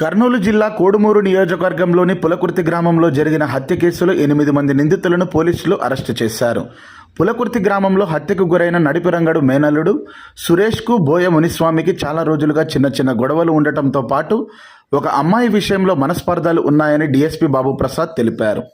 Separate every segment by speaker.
Speaker 1: కర్నూలు జిల్లా కోడుమూరు నియోజకవర్గంలోని పులకుర్తి గ్రామంలో జరిగిన హత్య కేసులో ఎనిమిది మంది నిందితులను పోలీసులు అరెస్టు చేశారు. పులకుర్తి గ్రామంలో హత్యకు గురైన నడిపిరంగడు మేనల్లుడు సురేష్కు బోయ మునిస్వామికి చాలా రోజులుగా చిన్న చిన్న గొడవలు ఉండటంతో పాటు ఒక అమ్మాయి విషయంలో మనస్పర్ధలు ఉన్నాయని డీఎస్పీ బాబు ప్రసాద్ తెలిపారు.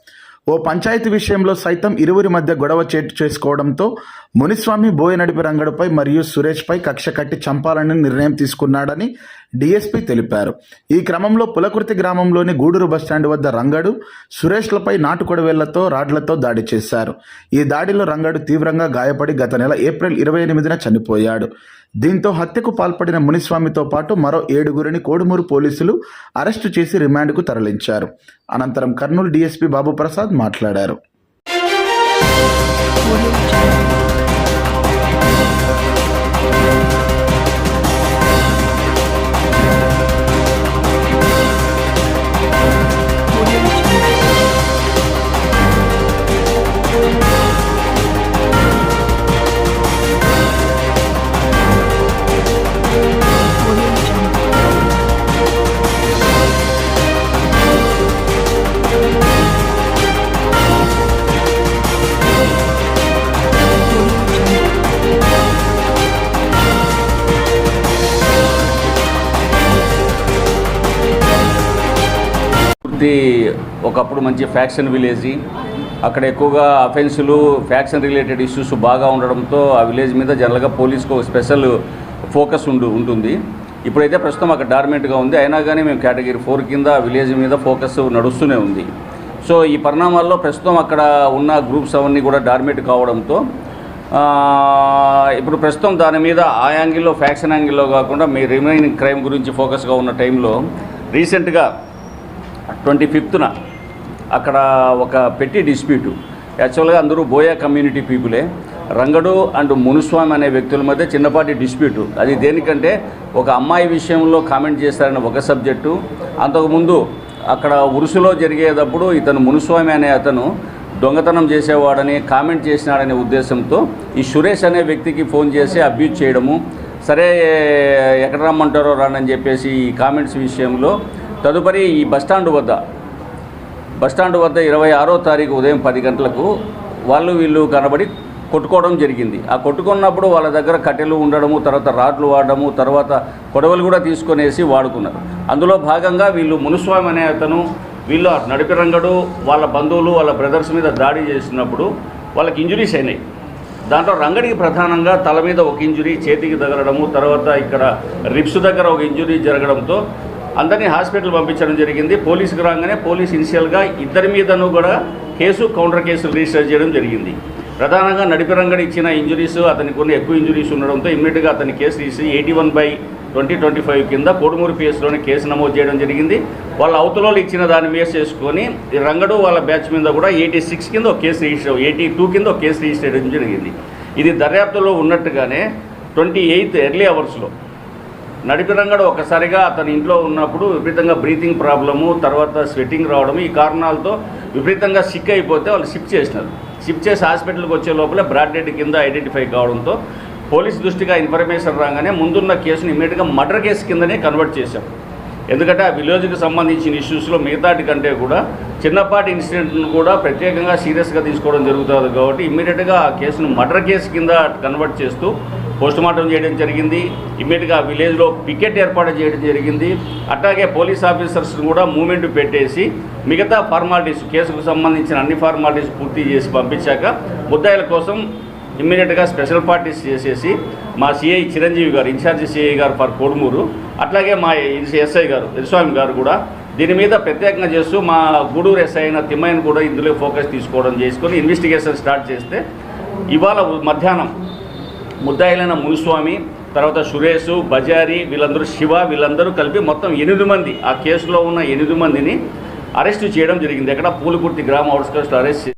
Speaker 1: ఓ పంచాయతీ విషయంలో సైతం ఇరువురి మధ్య గొడవ చేటు చేసుకోవడంతో మునిస్వామి బోయనడిపి రంగడుపై మరియు సురేష్పై కక్ష కట్టి చంపాలని నిర్ణయం తీసుకున్నాడని డీఎస్పీ తెలిపారు. ఈ క్రమంలో పులకుర్తి గ్రామంలోని గూడూరు బస్టాండ్ వద్ద రంగడు సురేష్లపై నాటుకొడవేళ్ళతో రాడ్లతో దాడి చేశారు. ఈ దాడిలో రంగడు తీవ్రంగా గాయపడి గత నెల ఏప్రిల్ ఇరవై ఎనిమిదిన చనిపోయాడు. దీంతో హత్యకు పాల్పడిన మునిస్వామితో పాటు మరో ఏడుగురిని కోడుమూరు పోలీసులు అరెస్టు చేసి రిమాండ్కు తరలించారు. అనంతరం కర్నూలు డీఎస్పీ బాబు ప్రసాద్ మాట్లాడారు
Speaker 2: ఇది ఒకప్పుడు మంచి ఫ్యాక్షన్ విలేజ్. అక్కడ ఎక్కువగా అఫెన్సులు ఫ్యాక్షన్ రిలేటెడ్ ఇష్యూస్ బాగా ఉండడంతో ఆ విలేజ్ మీద జనరల్గా పోలీస్కి ఒక స్పెషల్ ఫోకస్ ఉండు ఉంటుంది. ఇప్పుడైతే ప్రస్తుతం అక్కడ డార్మెంట్గా ఉంది. అయినా కానీ మేము కేటగిరీ ఫోర్ కింద విలేజ్ మీద ఫోకస్ నడుస్తూనే ఉంది. సో ఈ పరిణామాల్లో ప్రస్తుతం అక్కడ ఉన్న గ్రూప్స్ అవన్నీ కూడా డార్మేట్ కావడంతో ఇప్పుడు ప్రస్తుతం దాని మీద ఆ యాంగిల్లో ఫ్యాక్షన్ యాంగిల్లో కాకుండా మీ రిమైనింగ్ క్రైమ్ గురించి ఫోకస్గా ఉన్న టైంలో రీసెంట్గా ట్వంటీ ఫిఫ్త్న అక్కడ ఒక పెట్టి డిస్ప్యూటు. యాక్చువల్గా అందరూ బోయా కమ్యూనిటీ పీపులే. రంగడు అండ్ మునుస్వామి అనే వ్యక్తుల మధ్య చిన్నపాటి డిస్ప్యూటు. అది దేనికంటే ఒక అమ్మాయి విషయంలో కామెంట్ చేశారని ఒక సబ్జెక్టు. అంతకుముందు అక్కడ ఉరుసులో జరిగేటప్పుడు ఇతను మునుస్వామి అనే అతను దొంగతనం చేసేవాడని కామెంట్ చేసినాడనే ఉద్దేశంతో ఈ సురేష్ అనే వ్యక్తికి ఫోన్ చేసి అబ్యూజ్ చేయడము సరే ఎక్కడ రమ్మంటారో రానని చెప్పేసి ఈ కామెంట్స్ విషయంలో తదుపరి ఈ బస్టాండ్ వద్ద. బస్టాండ్ వద్ద ఇరవై ఆరో తారీఖు ఉదయం పది గంటలకు వాళ్ళు వీళ్ళు కనబడి కొట్టుకోవడం జరిగింది. ఆ కొట్టుకున్నప్పుడు వాళ్ళ దగ్గర కట్టెలు ఉండడము తర్వాత రాడ్లు వాడడము తర్వాత కొడవలు కూడా తీసుకొనేసి వాడుకున్నారు. అందులో భాగంగా వీళ్ళు మునుస్వామి అనే అతను వీళ్ళు నడిపి రంగడు వాళ్ళ బంధువులు వాళ్ళ బ్రదర్స్ మీద దాడి చేసినప్పుడు వాళ్ళకి ఇంజురీస్ అయినాయి. దాంట్లో రంగడికి ప్రధానంగా తల మీద ఒక ఇంజురీ చేతికి తగలడము తర్వాత ఇక్కడ రిప్స్ దగ్గర ఒక ఇంజురీ జరగడంతో అందరినీ హాస్పిటల్ పంపించడం జరిగింది. పోలీసుకు రాగానే పోలీస్ ఇనిషియల్గా ఇద్దరి మీదను కూడా కేసు కౌంటర్ కేసులు రిజిస్టర్ చేయడం జరిగింది. ప్రధానంగా నడిపిరంగడి ఇచ్చిన ఇంజురీస్ అతనికి కొన్ని ఎక్కువ ఇంజురీస్ ఉండడంతో ఇమ్మీడియట్గా అతని కేసు తీసి eighty one by twenty twenty five కింద కోడుమూరు పిఎస్లోనే కేసు నమోదు చేయడం జరిగింది. వాళ్ళ అవతలలో ఇచ్చిన దాన్ని బేస్ చేసుకొని రంగడు వాళ్ళ బ్యాచ్ మీద కూడా ఎయిటీ సిక్స్ కింద ఒక కేసు రిజిస్టర్ ఎయిటీ టూ కింద ఒక కేసు రిజిస్టర్ చేయడం జరిగింది. ఇది దర్యాప్తులో ఉన్నట్టుగానే ట్వంటీ ఎయిత్ ఎర్లీ అవర్స్లో నడిపిరంగడు ఒకసారిగా అతని ఇంట్లో ఉన్నప్పుడు విపరీతంగా బ్రీతింగ్ ప్రాబ్లము తర్వాత స్వెట్టింగ్ రావడం ఈ కారణాలతో విపరీతంగా సిక్ అయిపోతే వాళ్ళు షిఫ్ట్ చేసినారు. షిఫ్ట్ చేసి హాస్పిటల్కి వచ్చే లోపల బ్రాడ్ డెడ్ కింద ఐడెంటిఫై కావడంతో పోలీస్ దృష్టిగా ఇన్ఫర్మేషన్ రాగానే ముందున్న కేసుని ఇమీడియట్గా మర్డర్ కేసు కిందనే కన్వర్ట్ చేశాం. ఎందుకంటే ఆ విలేజ్కి సంబంధించిన ఇష్యూస్లో మిగతాటి కంటే కూడా చిన్నపాటి ఇన్సిడెంట్ను కూడా ప్రత్యేకంగా సీరియస్గా తీసుకోవడం జరుగుతుంది కాబట్టి ఇమ్మీడియట్గా ఆ కేసును మర్డర్ కేసు కింద కన్వర్ట్ చేస్తూ పోస్టుమార్టం చేయడం జరిగింది. ఇమ్మీడియట్గా ఆ విలేజ్లో పికెట్ ఏర్పాటు చేయడం జరిగింది. అట్లాగే పోలీస్ ఆఫీసర్స్ని కూడా మూమెంట్ పెట్టేసి మిగతా ఫార్మాలిటీస్ కేసుకు సంబంధించిన అన్ని ఫార్మాలిటీస్ పూర్తి చేసి పంపించాక ముద్దాయిల కోసం ఇమ్మీడియట్గా స్పెషల్ పార్టీస్ చేసేసి మా CI Chiranjeevi garu incharge CI garu for Kodumur అట్లాగే మా ఎస్ఐ గారు ఎరిస్వామి గారు కూడా దీని మీద ప్రత్యేకంగా చేస్తూ మా గూడూరు ఎస్ఐ అయిన తిమ్మయ్యను కూడా ఇందులో ఫోకస్ తీసుకోవడం చేసుకొని ఇన్వెస్టిగేషన్ స్టార్ట్ చేస్తే ఇవాళ మధ్యాహ్నం ముద్దాయిలైన మునుస్వామి తర్వాత సురేష్ బజారి వీళ్ళందరూ శివ వీళ్ళందరూ కలిపి మొత్తం ఎనిమిది మంది ఆ కేసులో ఉన్న ఎనిమిది మందిని అరెస్ట్ చేయడం జరిగింది. ఎక్కడ పూలకుర్తి గ్రామ అవుట్స్కర్స్లో అరెస్ట్